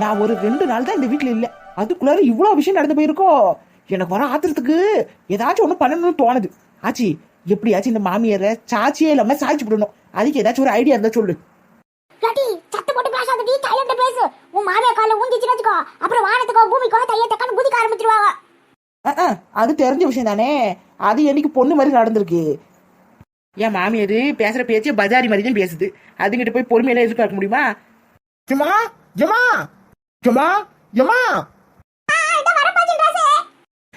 நான் ஒரு ரெண்டு நாள் தான் இந்த வீட்ல இல்ல. அதுக்குள்ளார இவ்வளவு விஷயம் நடந்து போயிருக்கோ? எனக்கு வர ஆத்திரத்துக்கு ஏதாச்சும் ஒண்ணு பண்ணணும்னு தோணுது. ஆச்சி எப்படியாச்சும் இந்த மாமியார சாட்சியே இல்லாம சாய்ச்சி விடணும். அதுக்கு ஏதாச்சும் ஒரு ஐடியா இருந்தா சொல்லு. சத்த போட்டு பேசாதடி. தைலண்ட பேசு. உன் மாமியா கால வச்சுக்கோ. அப்புறம் வானத்துக்கோ பூமிக்கோ தைய தக்கான்னு குதிக்க ஆரம்பிச்சிருவாங்க. அது தெரிஞ்ச விஷயம் தானே. அது என்னைக்கு பொண்ணு மாதிரி நடந்திருக்கு. என் மாமியார் பேசுற பேச்சே பஜாரி மாதிரி தான் பேசுது. அதுங்கிட்ட போய் பொறுமையில எதிர்பார்க்க முடியுமா? ஜமா ஜமா ஜமா ஜமா.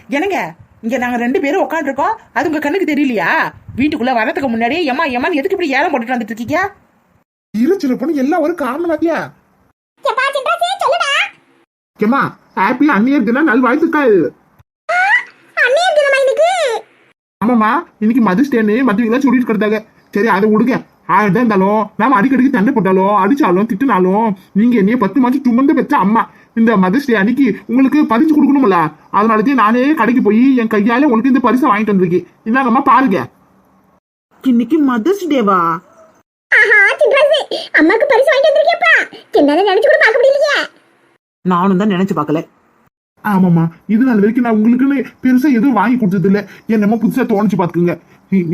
என்னங்க? இங்க நாங்க ரெண்டு பேரும் உட்காந்துருக்கோம் அது உங்க கண்ணுக்கு தெரியலையா? வீட்டுக்குள்ள வரதுக்கு முன்னாடியே எம்மா எம்மான்னு எதுக்கு இப்படி ஏலம் போட்டுட்டு வந்துட்டு இருக்கீங்க இரு சின்ன பொண்ணு எல்லாம் ஒரு காரணம் பாத்தியா? எப்பா சின்ராசே சொல்லுடா. ஜமா ஹாப்பி அந்நியர் நல்வாழ்த்துக்கள் அண்ணியர் தினமா இன்னைக்கு? ஆமாம்மா இன்னைக்கு மதர்ஸ் டேன்னு மற்றவங்களாம் சொல்லிட்டு கிடந்தாங்க சரி அதை விடுங்க ஆயிரம் இருந்தாலும் நாம அடிக்கடிக்கு சண்டை போட்டாலும் அடிச்சாலும் திட்டினாலும் நீங்க என்னைய பத்து மாசம் சுமந்து பெற்ற அம்மா. இந்த மதர்ஸ் டே அன்னைக்கு உங்களுக்கு பரிசு கொடுக்கணும்ல. அதனாலதான் நானே கடைக்கு போய் என் கையால உங்களுக்கு இந்த பரிசை வாங்கிட்டு வந்திருக்கேன். இந்தாங்கம்மா பாருங்க. இன்னைக்கு மதர்ஸ் டேவா அம்மாக்கு பரிசு வாங்கிட்டு வந்திருக்கியப்பா. சின்னதை நினைச்சு கூட பார்க்க முடியலையே. நானும் தான் நினைச்சு பார்க்கல. ஆமாம்மா. இது நாள் வரைக்கும் நான் உங்களுக்குன்னு பெருசாக எதுவும் வாங்கி கொடுத்ததில்ல. என்னமோ புதுசாக தோணிச்சு பார்த்துக்குங்க.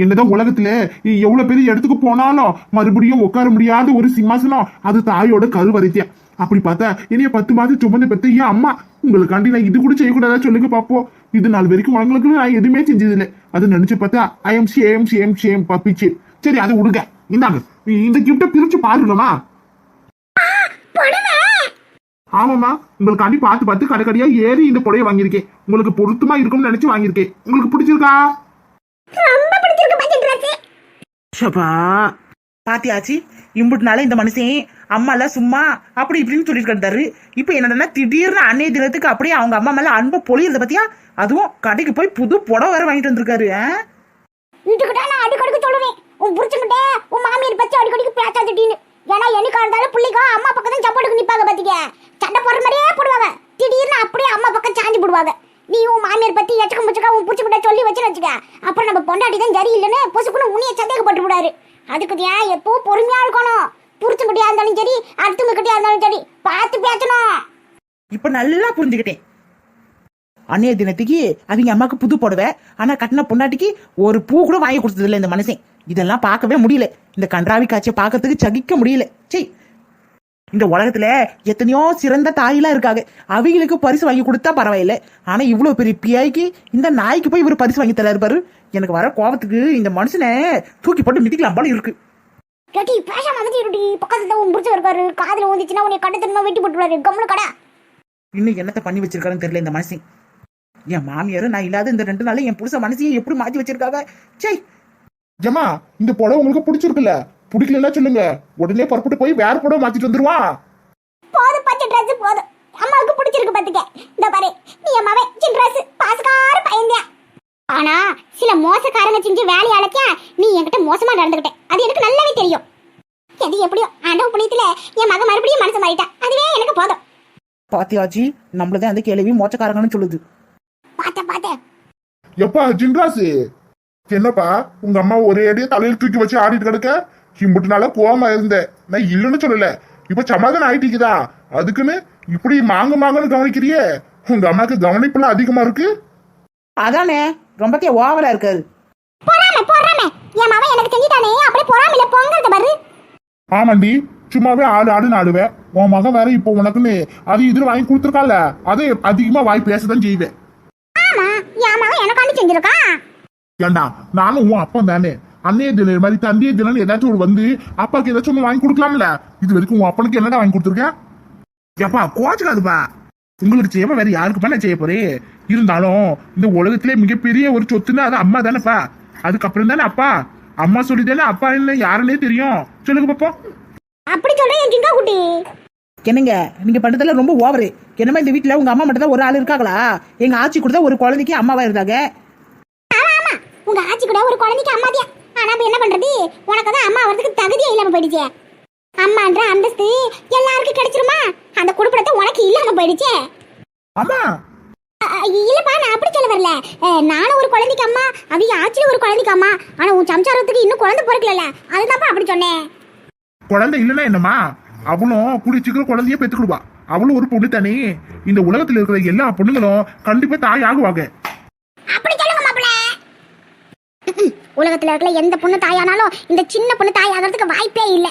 என்னதான் உலகத்துல எவ்வளோ பெரிய இடத்துக்கு போனாலும் மறுபடியும் உட்கார முடியாத ஒரு சிம்மாசனம் அது தாயோட கருவறைத்தியா அப்படி பார்த்தா என்னைய பத்து மாதம் சுமந்து பெற்ற ஏன் அம்மா உங்களுக்காண்டி நான் இது கூட செய்யக்கூடாதா சொல்லுங்க பார்ப்போம் இது நாள் வரைக்கும் உங்களுக்கு நான் எதுவுமே செஞ்சதில்லை. அது நினச்சி பார்த்தா ஐஎம் எம் சேம் சேம் சேம் பப்பிச்சு. சரி அதை விடுங்க இந்தாங்க. இந்த கிஃப்ட்டை பிரித்து பாருங்கம்மா. ஆமாம்மா உங்களுக்காண்டி பார்த்து பார்த்து கடைக்கடியா ஏறி இந்த புடவைய வாங்கியிருக்கேன். உங்களுக்கு பொருத்தமா இருக்கும்னு நினைச்சு வாங்கியிருக்கேன். உங்களுக்கு பிடிச்சிருக்கா? ஷபா பாத்தியாச்சு? இம்புட்டுனால இந்த மனுஷன் அம்மா எல்லாம் சும்மா அப்படி இப்படின்னு சொல்லிட்டு கிடந்தாரு. இப்போ என்னடா திடீர்னு அன்னைய தினத்துக்கு அப்படியே அவங்க அம்மா மேல அன்பை பொழியறத பத்தியா? அதுவும் கடைக்கு போய் புது புடவை வேற வாங்கிட்டு வந்திருக்காரு ஆ? வீட்டுக்கிட்ட நான் அடிக்கடிக்கு சொல்லுவேன் உன் புரிச்சுக்கிட்ட உன் மாமியார் பத்தி அடிக்கடிக்கு பேசாதட்டின்னு ஏன்னா என்னைக்கா இருந்தாலும் பிள்ளைக்கும் அம்மா பக்கத்தையும் தான் சப்போர்ட்டுக்கு நிப்பாங்க பாத்தீங்க. சண்டை போடுற மாதிரியே போடுவாங்க. திடீர்னு அப்படியே அம்மா பக்கம் சாஞ்சு போடுவாங்க. நீ உன் மாமியார் பத்தி எச்சக்க முச்சக்கா உன் பூச்சி புரிச்சுக்கிட்ட சொல்லி வச்சுன்னு வச்சுக்க. அப்புறம் நம்ம பொண்டாட்டி தான் சரியில்லைன்னு பொசுக்குன்னு உன்னைய சந்தேகப்பட்டு விடாரு அதுக்கு ஏன் எப்பவும் பொறுமையா இருக்கணும். புரிச்சுக்கிட்டே இருந்தாலும் சரி அடுத்தவங்க கிட்டே இருந்தாலும் சரி பார்த்து பேசணும். இப்ப நல்லா புரிஞ்சுக்கிட்டேன். அன்னைய தினத்துக்கு அவங்க அம்மாவுக்கு புது போடுவேன் ஆனா கட்டின பொண்டாட்டிக்கு ஒரு பூ கூட வாங்கி கொடுத்ததில்ல இந்த மனுஷன். இதெல்லாம் பார்க்கவே முடியல. இந்த கன்றாவி காட்சியை பார்க்கறதுக்கு சகிக்க முடியல. சீ இந்த உலகத்துல எத்தனையோ சிறந்த தாயெல்லாம் இருக்காங்க. அவங்களுக்கு பரிசு வாங்கி கொடுத்தா பரவாயில்ல. ஆனா இவ்வளவு பெரிய பியாய்க்கு இந்த நாய்க்கு போய் இவர் பரிசு வாங்கி தராரு பாரு. எனக்கு வர கோபத்துக்கு இந்த மனுஷனை தூக்கி போட்டு மிதிக்கலாம் போல இருக்கு. கேட்டி பேசாம வந்து இருடி. பக்கத்துல தான் உன் புரிச்சு இருக்காரு. காதுல ஊந்திச்சுன்னா உன்னை கண்ணு தன்மை வெட்டி போட்டுருவாரு. கம்முனு கடை. இன்னும் என்னத்த பண்ணி வச்சிருக்காருன்னு தெரியல இந்த மனுஷன். என் மாமியார் நான் இல்லாத இந்த ரெண்டு நாள்ல என் புருஷ மனசையும் எப்படி மாத்தி வச்சிருக்காங்க? சே ஜமா இந்த புடவை உங்களுக்கு பிடிச்சிருக்குல்ல? பிடிக்கலன்னா சொல்லுங்க. உடனே புறப்பட்டு போய் வேற புடவை மாத்திட்டு வந்துருவான் போதும் பச்சை ட்ரெஸ் போதும். அம்மாவுக்கு பிடிச்சிருக்கு பாத்துக்க இந்த பாரு நீ அம்மாவே சின்ன ட்ரெஸ் பாசக்கார பையன்தியா ஆனா சில மோசக்காரங்க செஞ்சு வேலையை அழைக்க நீ என்கிட்ட மோசமா நடந்துகிட்ட அது எனக்கு நல்லாவே தெரியும். எது எப்படியோ ஆண்டவ புண்ணியத்துல என் மக மறுபடியும் மனசு மாறிட்டா. அதுவே எனக்கு போதும். பாத்தியாச்சி நம்மளதான் அந்த கேள்வி மோச்சக்காரங்கன்னு சொல்லுது. பார்த்தேன் பார்த்தேன் எப்பா ஜின்ராசு என்னப்பா உங்க அம்மா ஒரே அடியா தலையில தூக்கி வச்சு ஆடிட்டு கிடக்க? இம்புட்டு நாளா கோவமா இருந்தேன் நான் இல்லைன்னு சொல்லல. இப்ப சமாதானம் ஆயிட்டீங்கதா அதுக்குன்னு இப்படி மாங்க மாங்கன்னு கவனிக்கிறியே? உங்க அம்மாக்கு கவனிப்புலாம் அதிகமா இருக்கு. அதானே ரொம்பக்கே ஓவரா இருக்காது போறாம போறாம. என் மவன் எனக்கு செஞ்சுட்டானே அப்படியே போறாமல பொங்கறத பாரு. ஆமாண்டி சும்மாவே ஆடு ஆடுன்னு ஆடுவேன் உன் மகன் வேற இப்போ உனக்குன்னு அது இது வாங்கி கொடுத்துருக்கால அதை அதிகமா வாய் பேசதான் செய்வேன். ஆமா என் மவன் எனக்காண்டி செஞ்சிருக்கான் ஏண்டா? நானும் உன் அப்பன் தானே. அன்னைய தினம் மாதிரி தந்தைய தினம் ஏதாச்சும் ஒரு வந்து அப்பாக்கு ஏதாச்சும் ஒண்ணு வாங்கி கொடுக்கலாம்ல? இது வரைக்கும் உன் அப்பனுக்கு என்னடா வாங்கி கொடுத்துருக்கேன் ஏப்பா கோச்சுக்காதுப்பா. உங்களுக்கு செய்யாம வேற யாருக்கு நான் செய்ய போறே? இருந்தாலும் இந்த உலகத்திலே மிகப்பெரிய ஒரு சொத்துன்னா அது அம்மா தானேப்பா. அதுக்கப்புறம் தானே அப்பா. அம்மா சொல்லி தானே அப்பா இல்லை யாருன்னே தெரியும். சொல்லுங்க பாப்போம். அப்படி சொல்றேன் குட்டி. என்னங்க நீங்க பண்றதெல்லாம் ரொம்ப ஓவரு. என்னமா இந்த வீட்டுல உங்க அம்மா மட்டும் தான் ஒரு ஆள் இருக்காங்களா? எங்க ஆச்சி கூட ஒரு குழந்தைக்கு அம்மாவா இருந்தாங்க? உங்க ஆச்சி கூட ஒரு குழந்தைக்கு அம்மாதியா? ஆனா இப்ப என்ன பண்றது? உனக்கு தான் அம்மா வரதுக்கு தகுதியே இல்லாம போயிடுச்சே. அம்மான்ற அந்தஸ்து எல்லாருக்கும் கிடைச்சிருமா? அந்த குடும்பத்தை உனக்கு இல்லாம போயிடுச்சே. அம்மா! இல்லப்பா நான் அப்படி சொல்ல வரல. நானும் ஒரு குழந்தைக்கு அம்மா அவங்க ஆச்சியும் ஒரு குழந்தைக்கு அம்மா. ஆனா உன் சம்சாரத்துக்கு இன்னும் குழந்தை பிறக்கல அதுதான்ப்பா அப்படி சொன்னேன். குழந்தை இல்லைன்னா என்னம்மா? அவளும் கூடிய சீக்கிரம் குழந்தைய பெற்றுக்கிடுவா அவளும் ஒரு பொண்ணு தானே. இந்த உலகத்துல இருக்கிற எல்லா பொண்ணுங்களும் கண்டிப்பா தாய் ஆகுவாங்க அப்படி சொல்லுங்க மாப்பிள உலகத்துல இருக்கிற எந்த பொண்ணு தாயானாலும் இந்த சின்ன பொண்ணு தாய் ஆகிறதுக்கு வாய்ப்பே இல்ல.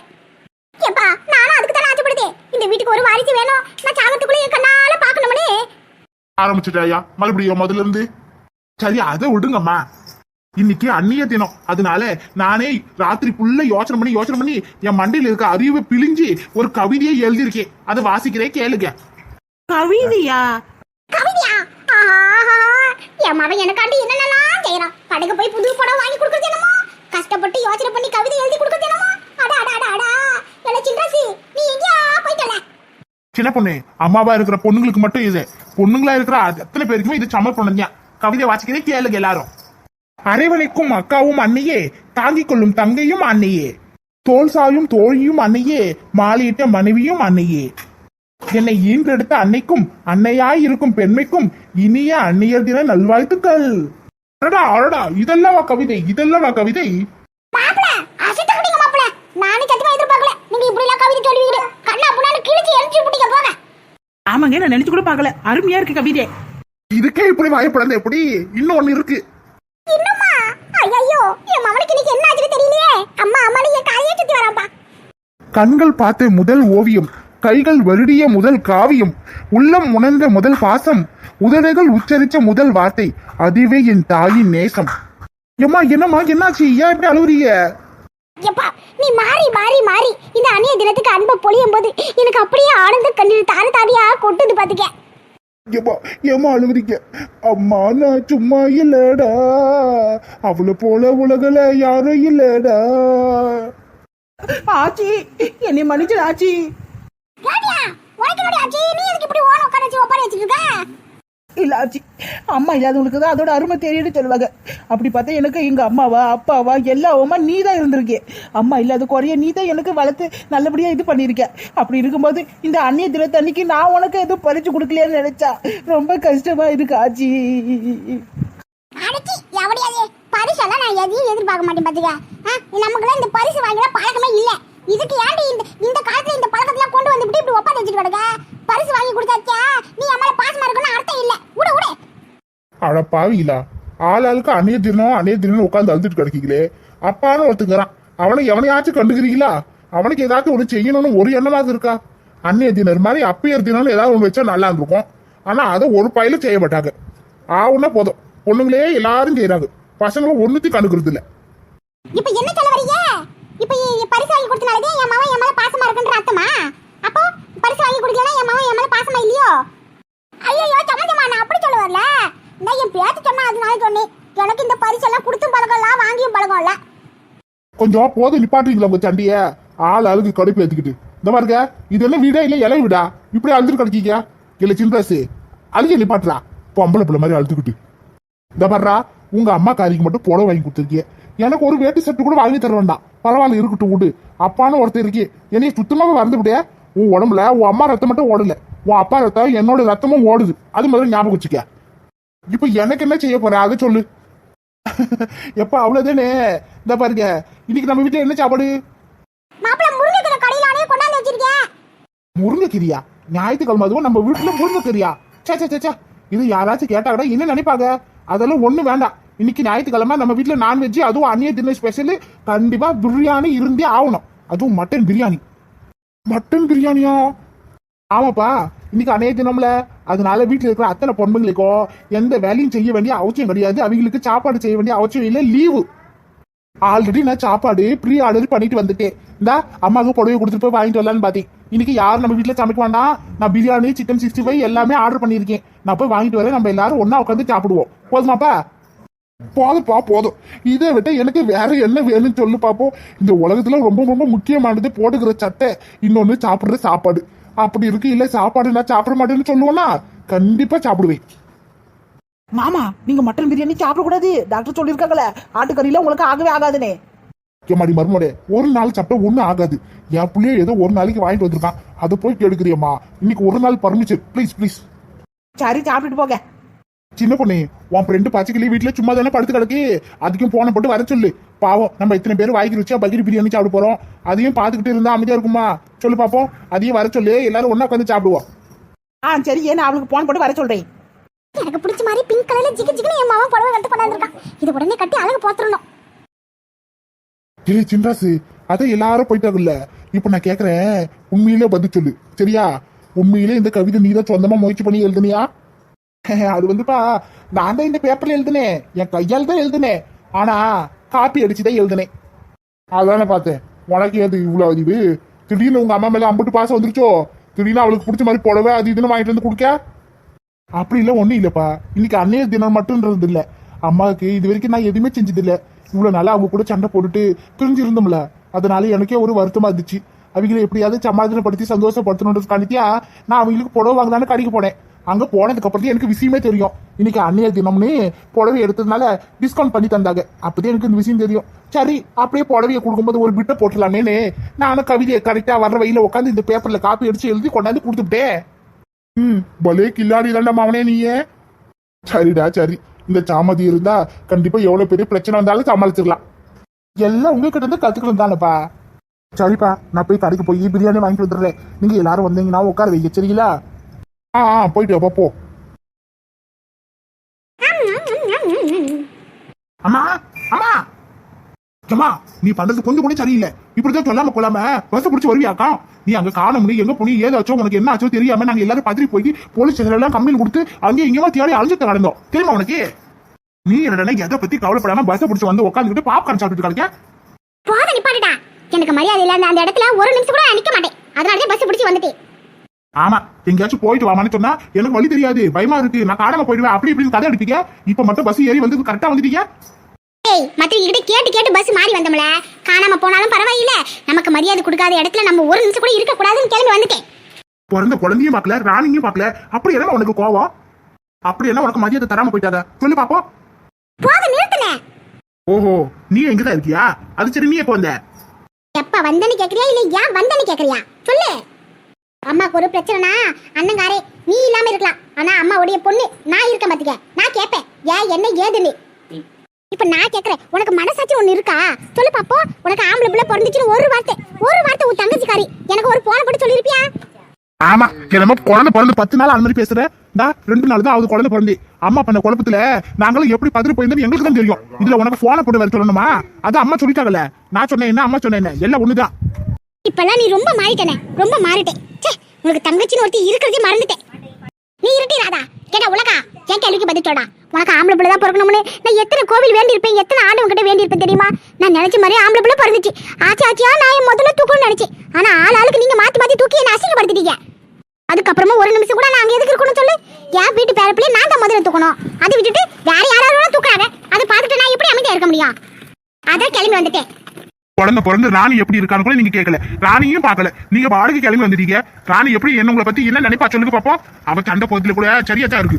ஏப்பா நானும் அதுக்கு தான் ஆசைப்படுதேன் இந்த வீட்டுக்கு ஒரு வாரிசு வேணும். நான் சாகத்துக்குள்ள என் கண்ணால பாக்கணும்னே ஆரம்பிச்சுட்டாயா மறுபடியும் முதல்ல இருந்து? சரி அதை விடுங்கம்மா. இன்னைக்கு அந்நிய தினம். அதனால நானே ராத்திரி ஃபுல்லா யோசனை பண்ணி யோசனை பண்ணி என் மண்டையில இருக்க அறிவை பிழிஞ்சு ஒரு கவிதையை எழுதியிருக்கேன். அதை வாசிக்கிறேன் கேளுங்க. கவிதையா? கவிதையா? ஆஹா என் மவன் எனக்காண்டி என்னென்னலாம் செய்யறான்? கடைக்கு போய் புது படம் வாங்கி கொடுக்கறது என்னமோ? கஷ்டப்பட்டு யோசனை பண்ணி கவிதை எழுதி கொடுக்கறது என்னமோ? அடா அடா அடா அடா. என்ன சின்ராசி நீ எங்கயா போயிட்டல சின்ன பொண்ணு அம்மாவா இருக்கிற பொண்ணுங்களுக்கு மட்டும் இது. பொண்ணுங்களா இருக்கிற அத்தனை பேருக்குமே இது சமர்ப்பணம் தான் கவிதை வாசிக்கிறதே கேளுங்க எல்லாரும். அரவணைக்கும் அக்காவும் அன்னையே தாங்கிக் கொள்ளும் தங்கையும் அன்னையே. தோல் சாயும் தோழியும் அன்னையே மாலையிட்ட மனைவியும் அன்னையே. என்னை ஈன்றெடுத்த அன்னைக்கும் அன்னையாய் இருக்கும் பெண்மைக்கும் இனிய அந்நியர் தின நல்வாழ்த்துக்கள். அடடா அடடா இதெல்லாம் கவிதை இதெல்லாம் கவிதை. நீங்க ஆமாங்க நான் நினைச்சு கூட பார்க்கல. அருமையா இருக்கு கவிதை. இதுக்கே இப்படி வாயப்படாத எப்படி? ஒண்ணு இருக்கு. இன்னுமா? ஐயோ என் மவனுக்கு இன்னைக்கு என்ன ஆச்சுன்னு தெரியலையே. அம்மா அம்மா நீ என் காலையே சுத்தி கண்கள் பார்த்த முதல் ஓவியம் கைகள் வருடிய முதல் காவியம் உள்ளம் உணர்ந்த முதல் பாசம் உதடுகள் உச்சரித்த முதல் வார்த்தை அதுவே என் தாயின் நேசம். ஏம்மா என்னம்மா என்னாச்சு? ஏன் இப்படி அழுவுறீங்க? எப்பா நீ மாறி மாறி மாறி. இந்த அந்நிய தினத்துக்கு அன்பை பொழியும் போது எனக்கு அப்படியே ஆனந்த கண்ணீர் தார தாரியா கொட்டுது பாத்துக்க. ஏம்மா ஏம்மா அழுவுறீங்க? அம்மா நான் சும்மா இல்லடா. அவளை போல உலகல யாரும் இல்லடா. ஆச்சி என்னை மன்னிச்சு ஆச்சி. ராணியா உனக்கு என்னடி ஆச்சு? நீ எதுக்கு இப்படி ஓன உட்கார வச்சு ஒப்பாரி வச்சுட்டு இருக்க? இல்ல ஆச்சி அம்மா இல்லாதவங்களுக்கு தான் அதோட அருமை தெரியும்னு சொல்லுவாங்க. அப்படி பார்த்தா எனக்கு எங்க அம்மாவா அப்பாவா எல்லாவுமா நீ தான் இருந்திருக்கே. அம்மா இல்லாத குறைய நீ தான் எனக்கு வளர்த்து நல்லபடியா இது பண்ணியிருக்க அப்படி இருக்கும்போது இந்த அந்நிய தினத்தன்னைக்கு நான் உனக்கு எதுவும் பறிச்சு கொடுக்கலையான்னு நினைச்சா ரொம்ப கஷ்டமா இருக்கு ஆச்சி. அடச்சி எவடியாது பரிசெல்லாம் நான் எதையும் எதிர்பார்க்க மாட்டேன் பாத்துக்க. நமக்குலாம் இந்த பரிசு வாங்குற பழக்கமே இல்ல. இதுக்கு ஏன்டி இந்த இந்த காலத்துல இந்த பழக்கத்தெல்லாம் கொண்டு வந்து இப்படி ஒப்பாரி வச்சுட்டு கிடக்க? பரிசு வாங்கி கொடுத்தாச்சா? நீ அம்மால பாசமா இருக்கணும்னு அர்த்தம் இல்ல. விடு விடு. அட பாவிங்களா ஆள் ஆளுக்கு அந்நிய தினம் அந்நிய தினம் உட்காந்து அழுதுட்டு கிடைக்கீங்களே. அப்பான்னு ஒருத்துக்கிறான் அவனை எவனையாச்சும் கண்டுக்கிறீங்களா? அவனுக்கு ஏதாச்சும் ஒன்று செய்யணும்னு ஒரு எண்ணமாவது இருக்கா? அந்நிய தினர் மாதிரி அப்பையர் தினம்னு ஏதாவது ஒன்று வச்சா நல்லா இருந்திருக்கும். ஆனா அதை ஒரு பயில செய்ய மாட்டாங்க. ஆவுன்னா போதும். பொண்ணுங்களே எல்லாரும் செய்யறாங்க பசங்களும் ஒன்னுத்தையும் கண்டுக்கிறது இல்ல இப்ப என்ன சொல்ல வரீங்க இப்போ பரிசு வாங்கி கொடுத்தனாலே என் மகன் என் மேல பாசமா இருக்குன்ற அர்த்தமா? அப்போ பரிசு வாங்கி கொடுக்கலனா என் மகன் என் மேல பாசமா இல்லையோ? ஐயோ சம்மந்தமா நான் அப்படி சொல்ல வரல. நான் என் பேச்சு சொன்னா அதனால சொன்னேன். எனக்கு இந்த பரிசு எல்லாம் கொடுத்தும் பழக்கம் இல்ல வாங்கியும் பழகம் இல்ல. கொஞ்சம் போதும் நிப்பாட்டுறீங்களா உங்க சண்டிய? ஆள் அழுகு கடுப்பு ஏத்துக்கிட்டு. இந்த பாருங்க இது வீடா இல்ல இலை வீடா? இப்படி அழுதுட்டு கிடைக்கீங்க. இல்ல சின்ராசு அழுகி நிப்பாட்டுறா. பொம்பளை பிள்ளை மாதிரி அழுதுக்கிட்டு இந்த பாருடா உங்க அம்மா காரிக்கு மட்டும் புடவை வாங்கி கொடுத்துருக்கீங்க. எனக்கு ஒரு வேட்டி சட்டு கூட வாங்கி தர வேண்டாம். பரவாயில்ல இருக்கட்டும் விடு. அப்பான்னு ஒருத்தர் இருக்கே. என்னைய சுத்தமாவே மறந்து விட்டியா? உன் உடம்புல உன் அம்மா ரத்தம் மட்டும் ஓடல. உன் அப்பா ரத்தம் என்னோட ரத்தமும் ஓடுது. அது முதல்ல ஞாபகம் வச்சுக்க. இப்ப எனக்கு என்ன செய்ய போற? அதை சொல்லு. எப்ப அவ்வளவுதானே? இந்த பாருங்க. இன்னைக்கு நம்ம வீட்டுல என்ன சாப்பாடு? முருங்கைக்கீரியா? ஞாயிற்றுக்கிழமை அதுவும் நம்ம வீட்டுல முருங்கைக்கீரியா? சே சே சே இது யாராச்சும் கேட்டா கூட என்ன நினைப்பாங்க? அதெல்லாம் ஒண்ணு வேண்டாம். இன்னைக்கு ஞாயிற்றுக்கிழமை நம்ம வீட்டில் நான்வெஜ் அதுவும் அந்நிய தின ஸ்பெஷல் கண்டிப்பாக பிரியாணி இருந்தே ஆகணும். அதுவும் மட்டன் பிரியாணி மட்டன் பிரியாணியா ஆமாப்பா. இன்னைக்கு அநேக தினம்ல. அதனால வீட்டில் இருக்கிற அத்தனை பொண்ணுங்களுக்கும் எந்த வேலையும் செய்ய வேண்டிய அவசியம் கிடையாது. அவங்களுக்கு சாப்பாடு செய்ய வேண்டிய அவசியம் இல்லை. லீவு ஆல்ரெடி நான் சாப்பாடு ப்ரீ ஆர்டர் பண்ணிட்டு வந்துட்டேன். இந்த அம்மாவுக்கு புடவை கொடுத்துட்டு போய் வாங்கிட்டு வரலான்னு பார்த்தேன் இன்னைக்கு யார் நம்ம வீட்டில் சமைக்க வேண்டாம்? நான் பிரியாணி சிக்கன் சிக்ஸ்டி ஃபைவ் எல்லாமே ஆர்டர் பண்ணியிருக்கேன். நான் போய் வாங்கிட்டு வரேன். நம்ம எல்லாரும் ஒன்றா உட்காந்து சாப்பிடுவோம். போதுமாப்பா? போதும்ப்பா போதும். இதை விட்ட எனக்கு வேற என்ன வேணும்னு சொல்லு பாப்போம். இந்த உலகத்துல ரொம்ப ரொம்ப முக்கியமானது போடுகிற சட்டை இன்னொன்னு சாப்பிடுற சாப்பாடு. அப்படி இருக்கு. இல்ல சாப்பாடு நான் சாப்பிட மாட்டேன்னு சொல்லுவேன்னா கண்டிப்பா சாப்பிடுவேன். மாமா நீங்க மட்டன் பிரியாணி சாப்பிடக்கூடாது. டாக்டர் சொல்லியிருக்காங்களே ஆட்டுக்கறியில உங்களுக்கு ஆகவே ஆகாதுனே ஏமாடி மருமோடே ஒரு நாள் சாப்பிட்டா ஒன்றும் ஆகாது. என் பிள்ளைய ஏதோ ஒரு நாளைக்கு வாங்கிட்டு வந்திருக்கான். அதை போய் கெடுக்கிறியம்மா இன்னைக்கு ஒரு நாள் பர்மிஷன் ப்ளீஸ் ப்ளீஸ் சரி சாப்பிட்டுட்டு போங்க. சின்ன பொண்ணு உன் ஃப்ரெண்டு பச்சைக்கிளி வீட்டுல சும்மா தானே படுத்து கிடக்கு? அதுக்கும் போன போட்டு வர சொல்லு. பாவம் நம்ம இத்தனை பேர் வாய்க்கு ருச்சியா பகிரி பிரியாணி சாப்பிட போறோம். அதையும் பார்த்துக்கிட்டு இருந்தா அமைதியா இருக்குமா? சொல்லு பாப்போம். அதையும் வர சொல்லு. எல்லாரும் ஒண்ணா உட்காந்து சாப்பிடுவோம். ஆ சரி ஏன்னா அவளுக்கு போன் போட்டு வர சொல்றேன்? எனக்கு பிடிச்ச மாதிரி பிங்க் கலர்ல ஜிகு ஜிகுன்னு என் மாமா புடவை கட்டு கொண்டாந்துருக்கான். இது உடனே கட்டி அழகு போத்துறணும். இல்லை சின்ராசு அதை எல்லாரும் போயிட்டாங்கல்ல. இப்போ நான் கேக்குறேன். உண்மையிலே பதில் சொல்லு. சரியா? உண்மையிலே இந்த கவிதை நீ தான் சொந்தமா முயற்சி பண்ணி எழுதுனியா? அது வந்துப்பா நான் தான் இந்த பேப்பர்ல எழுதுனேன். என் கையால் தான் எழுதுனேன். ஆனா காப்பி அடிச்சுதான் எழுதுனேன். அதான பார்த்தேன். உனக்கு ஏது இவ்வளோ அறிவு? திடீர்னு உங்க அம்மா மேல அம்புட்டு பாசம் வந்துருச்சோ? திடீர்னு அவளுக்கு பிடிச்ச மாதிரி புடவை அது இதுன்னு வாங்கிட்டு வந்து கொடுக்க? அப்படி இல்லை ஒன்றும் இல்லைப்பா. இன்னைக்கு அன்னைய தினம் மட்டும்ன்றது இல்லை. அம்மாவுக்கு இது வரைக்கும் நான் எதுவுமே செஞ்சதில்லை இவ்வளோ நாளா அவங்க கூட சண்டை போட்டுட்டு பிரிஞ்சிருந்தோம்ல. அதனால எனக்கே ஒரு வருத்தமா இருந்துச்சு. அவங்களை எப்படியாவது சமாதானப்படுத்தி சந்தோஷப்படுத்தணுன்றது கணித்தியா நான் அவங்களுக்கு புடவை வாங்கலான்னு கடைக்கு போனேன். அங்கே போனதுக்கு அப்புறம் எனக்கு விஷயமே தெரியும். இன்னைக்கு அன்னைய தினம்னு புடவை எடுத்ததுனால டிஸ்கவுண்ட் பண்ணி தந்தாங்க. அப்போதான் எனக்கு இந்த விஷயம் தெரியும். சரி அப்படியே புடவையை கொடுக்கும்போது ஒரு பிட்டை போட்டுடலாமேன்னு நானும் கவிதையை கரெக்டாக வர்ற வழியில் உட்காந்து இந்த பேப்பரில் காப்பி அடிச்சு எழுதி கொண்டாந்து கொடுத்துட்டேன். ம் பலே கில்லாடி தாண்டா மாவனே நீயே. சரிடா சரி. இந்த சாமதி இருந்தா கண்டிப்பா எவ்வளவு பெரிய பிரச்சனை வந்தாலும் சமாளிச்சிடலாம். எல்லாம் உங்ககிட்ட இருந்து கத்துக்கணும் தானேப்பா சரிப்பா நான் போய் கடைக்கு போய் பிரியாணி வாங்கிட்டு வந்துடுறேன். நீங்க எல்லாரும் வந்தீங்கன்னா உட்கார வைக்க சரிங்களா? ஆ ஆ போயிட்டு வாப்பா போ. அம்மா அம்மா. அம்மா நீ பண்றது கொஞ்சம் கூட சரியில்லை. இப்படிதான் சொல்லாம கொள்ளாம பஸ் பிடிச்சி வருவியாக்கா? நீ அங்க காண எங்க போனி ஏதாச்சும் உனக்கு என்ன ஆச்சோ தெரியாம நாங்க எல்லாரும் பதறி போய் போலீஸ் ஸ்டேஷன் எல்லாம் கம்மியில் கொடுத்து அங்கேயும் இங்கேயுமா தேடி அழிஞ்சிட்டு நடந்தோம். தெரியுமா உனக்கு? நீ என்னடா எதை பத்தி கவலைப்படாம பஸ் பிடிச்சி வந்து உட்காந்துக்கிட்டு பாப்கார்ன் சாப்பிட்டு கிடைக்க போத நிப்பாட்டுடா. எனக்கு மரியாதை இல்ல அந்த இடத்துல ஒரு நிமிஷம் கூட நிக்க மாட்டேன். அதனால தான் பஸ் பிடிச்சி வந்துட்டேன். ஆமா எங்கேயாச்சும் போயிட்டு வாமான்னு சொன்னா எனக்கு வழி தெரியாது. பயமா இருக்கு. நான் காணாம போயிடுவேன். அப்படி இப்படின்னு கதை அடிப்பீங்க. இப்ப மட்டும் பஸ் ஏறி வந்து கரெக்டா வந்துட்டீங்க. ஏய் மத்தவங்க கிட்ட கேட்டு கேட்டு பஸ் மாறி வந்தோம்ல. காணாம போனாலும் பரவாயில்ல. நமக்கு மரியாதை கொடுக்காத இடத்துல நம்ம ஒரு நிமிஷம் கூட இருக்க கூடாதுன்னு கிளம்பி வந்துட்டேன். பிறந்த குழந்தையும் பார்க்கல ராணியும் பார்க்கல. அப்படி என்ன உனக்கு கோவம்? அப்படி என்ன உனக்கு மரியாதை தராம போயிட்டாத? சொல்லு பாப்போம். போத நிறுத்துன. ஓஹோ நீ எங்கதான் இருக்கியா? அது சரி நீ எப்போ வந்த? எப்ப வந்தேன்னு கேக்குறியா இல்ல ஏன் வந்தேன்னு கேக்குறியா? சொல்லு. அம்மாக்கு ஒரு பிரச்சனைனா அண்ணங்காரே நீ இல்லாம இருக்கலாம். ஆனா அம்மாவுடைய பொண்ணு நான் இருக்க மாட்டேங்க நான் கேட்பேன் ஏன் என்ன ஏதுன்னு. இப்ப நான் கேக்குறேன். உனக்கு மனசாட்சி ஒண்ணு இருக்கா? சொல்லு பாப்போம் உனக்கு ஆம்பளை பிள்ளை பிறந்துச்சுன்னு ஒரு வார்த்தை. ஒரு வார்த்தை உன் தங்கச்சிக்காரி. எனக்கு ஒரு போன போட்டு சொல்லிருப்பியா? ஆமா. என்னமோ குழந்தை பிறந்து பத்து நாள் அந்த மாதிரி பேசுற. டா ரெண்டு நாள் தான் ஆகுது குழந்தை பிறந்து. அம்மா பண்ண குழப்பத்துல நாங்களும் எப்படி பதறி போயிருந்தோம் எங்களுக்கு தான் தெரியும். இதுல உனக்கு போனை போட்டு வர சொல்லணுமா? அது அம்மா சொல்லிட்டாங்கல்ல. நான் சொன்னேன் என்ன அம்மா சொன்னேன் என்ன எல்லாம் ஒண்ணுதான். இப்பெல்லாம் நீ ரொம்ப மாறிட்டனே. ரொம்ப மாறிட்டே. ச்சே உனக்கு தங்கச்சின்னு ஒருத்தி இருக்கிறதே மறந்துட்டேன். நீ இருட்டிராதா கேட்டா உலகா என் கேள்விக்கு பதில் சொல்லடா உனக்கு ஆம்பளை பிள்ளை தான் பிறக்கணும்னு நான் எத்தனை கோவில் வேண்டியிருப்பேன் எத்தனை ஆண்டு உங்ககிட்ட வேண்டியிருப்பேன் தெரியுமா? நான் நினைச்ச மாதிரி ஆம்பளை பிள்ளை பிறந்துச்சு. ஆச்சு ஆச்சியா நான் என் முதல்ல தூக்கணும்னு நினைச்சேன். ஆனா ஆள் ஆளுக்கு நீங்க மாத்தி மாத்தி தூக்கி என்ன அசிங்கப்படுத்திட்டீங்க. அதுக்கப்புறமா ஒரு நிமிஷம் கூட நான் அங்க எதுக்கு இருக்கணும் சொல்லு? என் வீட்டு பேர பிள்ளை நான் தான் முதல்ல தூக்கணும். அதை விட்டுட்டு வேற யாராவது தூக்குறாங்க. அதை பார்த்துட்டு நான் எப்படி அமைதியா இருக்க முடியும்? அதான் கிளம்பி வந்துட்டேன். குழந்தை பிறந்து ராணி எப்படி இருக்கான்னு கூட நீங்க கேட்கல ராணியும் பார்க்கல. நீங்க வாடகை கிளம்பி வந்துட்டீங்க. ராணி எப்படி என்ன உங்களை பத்தி என்ன நினைப்பா சொல்லுங்க பாப்போம். அவ சண்டை போறதுல கூட சரியா தான் இருக்கு.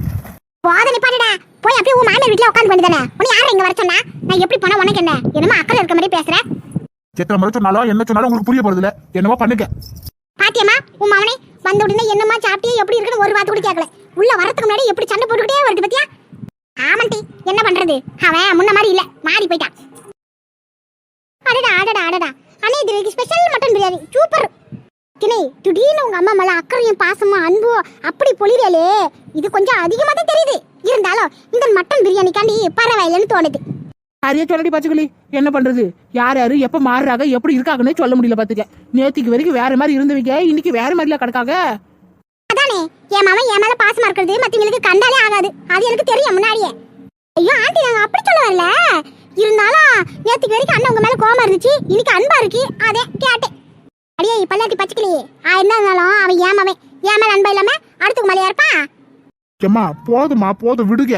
போத நிப்பாடா போய் அப்படியே உன் மாமியார் வீட்ல உட்காந்து பண்ணிதானே உன்னை யாரும் இங்க வர சொன்னா? நான் எப்படி போனா உனக்கு என்ன? என்னமோ அக்கறை இருக்க மாதிரி பேசுற. எத்தனை முறை சொன்னாலும் என்ன சொன்னாலும் உங்களுக்கு புரிய போறது இல்ல என்னமோ பண்ணுங்க. பாத்தியம்மா உன் மவனே வந்த உடனே என்னம்மா சாப்பிட்டியே எப்படி இருக்குன்னு ஒரு வார்த்தை கூட கேட்கல உள்ள வரதுக்கு முன்னாடி எப்படி சண்டை போட்டுக்கிட்டே வருது பத்தியா? ஆமாண்டி என்ன பண்றது? அவன் முன்ன மாதிரி இல்ல. மாறி போயிட்டான் அடடா அடடா அடடா அண்ணே இது ஸ்பெஷல் மட்டன் பிரியாணி சூப்பர் கிணை திடீர்னு உங்க அம்மா மேல அக்கறையும் பாசமும் அன்பும் அப்படி பொழிவேலே இது கொஞ்சம் அதிகமா தான் தெரியுது. இருந்தாலும் இந்த மட்டன் பிரியாணிக்காண்டி பரவாயில்லைன்னு தோணுது. சரியா சொல்லடி பச்சைக்கிளி என்ன பண்றது? யார் யாரு எப்ப மாறுறாங்க எப்படி இருக்காங்கன்னு சொல்ல முடியல பாத்துக்க. நேத்திக்கு வரைக்கும் வேற மாதிரி இருந்தவங்க இன்னைக்கு வேற மாதிரில கிடக்காங்க. அதானே என் மாமன் என் மேல பாசமா இருக்கிறது மத்தவங்களுக்கு கண்டாலே ஆகாது. அது எனக்கு தெரியும் முன்னாடியே. ஐயோ ஆண்டி நாங்க அப்படி சொல்ல வரல. இருந்தாலும் நேத்துக்கு வரைக்கும் அண்ணன் உங்க மேல கோவமா இருந்துச்சு இன்னைக்கு அன்பா இருக்கு அதே கேட்டேன். அடியே பல்லாட்டி பச்சிக்கலையே ஆ என்ன இருந்தாலும் அவன் ஏன் ஏமா என் அன்பா இல்லாம அடுத்துக்கு மேலே இருப்பான் ஏம்மா போதுமா போதும் விடுங்க.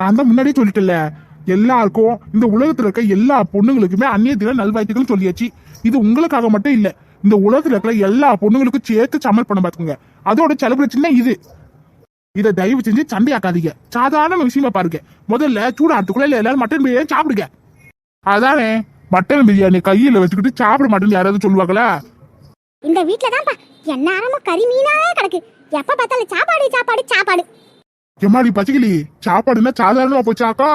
நான் தான் முன்னாடியே சொல்லிட்டேன்ல எல்லாருக்கும் இந்த உலகத்துல இருக்க எல்லா பொண்ணுங்களுக்குமே அந்நியத்தில நல்வாய்த்துக்கள் சொல்லியாச்சு. இது உங்களுக்காக மட்டும் இல்ல இந்த உலகத்துல இருக்கிற எல்லா பொண்ணுங்களுக்கும் சேர்த்து சமல் பண்ண பாத்துக்கோங்க. அதோட செலிப்ரேஷன் இது. இதை தயவு செஞ்சு சண்டையாக்காதீங்க. சாதாரண விஷயமா பாருங்க. முதல்ல சூடாட்டுக்குள்ள எல்லாரும் மட்டன் பிரியாணி சாப்பிடுங்க. அதானே? மட்டன் பிரியாணி கையில வச்சுக்கிட்டு சாப்பிட மாட்டேன்னு யாராவது சொல்லுவாங்களா? இந்த வீட்ல தான்ப்பா எந்நேரமும் கறி மீனாவே கிடக்கு. எப்ப பார்த்தாலும் சாப்பாடு சாப்பாடு சாப்பாடு. எம்மாடி பச்சைக்கிளி சாப்பாடுன்னா சாதாரணமா போச்சாக்கா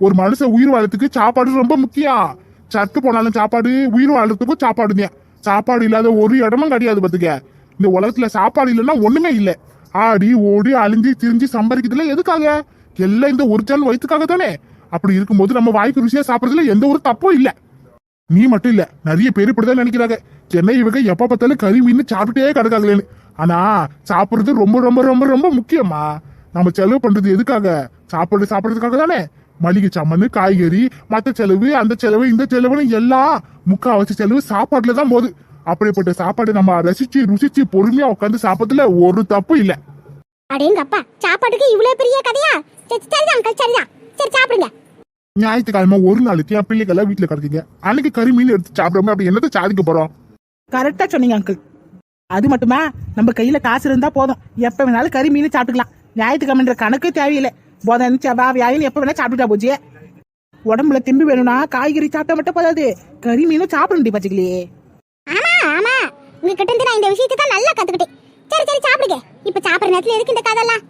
ஒரு மனுஷன் உயிர் வாழறதுக்கு சாப்பாடு ரொம்ப முக்கியம். சத்து போனாலும் சாப்பாடு உயிர் வாழறதுக்கும் சாப்பாடுங்க சாப்பாடு இல்லாத ஒரு இடமும் கிடையாது பாத்துக்க இந்த உலகத்துல சாப்பாடு இல்லைன்னா ஒண்ணுமே இல்ல. ஆடி ஓடி அழிஞ்சு திரிஞ்சு சம்பாதிக்கிறதுல எதுக்காக? எல்லாம் இந்த ஒரு ஜான் வயிற்றுக்காக தானே. அப்படி இருக்கும்போது நம்ம வாய்க்கு ருசியா சாப்பிடுறதுல எந்த ஒரு தப்பும் இல்ல. நீ மட்டும் இல்ல நிறைய பேர் இப்படிதான் நினைக்கிறாங்க. சென்னை இவங்க எப்ப பார்த்தாலும் கறி மீன் சாப்பிட்டே கிடக்காங்களேன்னு. ஆனா சாப்பிடுறது ரொம்ப ரொம்ப ரொம்ப ரொம்ப முக்கியமா நம்ம செலவு பண்றது எதுக்காக? சாப்பாடு சாப்பிடுறதுக்காக தானே. மளிகை சாமான் காய்கறி மற்ற செலவு அந்த செலவு இந்த செலவுன்னு எல்லாம் முக்காவாசி செலவு சாப்பாட்டுல தான் போகுது. அப்படிப்பட்ட சாப்பாடு நம்ம ரசிச்சு ருசிச்சு பொறுமையா உட்காந்து சாப்பிடறதுல ஒரு தப்பு இல்ல. அடேங்கப்பா சாப்பாட்டுக்கு இவ்வளவு பெரிய கதையா? சரிதான் அங்கிள் சரிதான். ஞாயிற்றுக்கிழமை ஒரு நாளைக்கு என் பிள்ளைகள்லாம் வீட்டுல கிடக்குங்க. அன்னைக்கு கறி மீன் எடுத்து சாப்பிடாம அப்படி என்னத்தை சாதிக்க போறோம்? கரெக்டா சொன்னீங்க அங்கிள் அது மட்டுமா? நம்ம கையில காசு இருந்தா போதும். எப்ப வேணாலும் கறி மீன் சாப்பிட்டுக்கலாம். ஞாயிற்றுக்கிழமைன்ற கணக்கு தேவையில்லை. போதன் செவ்வா வியாயின்னு எப்ப வேணா சாப்பிட்டுட்டா போச்சு. உடம்புல தெம்பு வேணும்னா காய்கறி சாப்பிட்டா மட்டும் போதாது. கறி மீனும் சாப்பிட பச்சைக்கிளி ஆமா ஆமா. உங்ககிட்ட இருந்து நான் இந்த விஷயத்தை தான் நல்லா கத்துக்கிட்டேன். சரி சரி சாப்பிடுங்க. இப்ப சாப்பிடுற நேரத்துல எதுக்கு இந்த கதெல்லாம்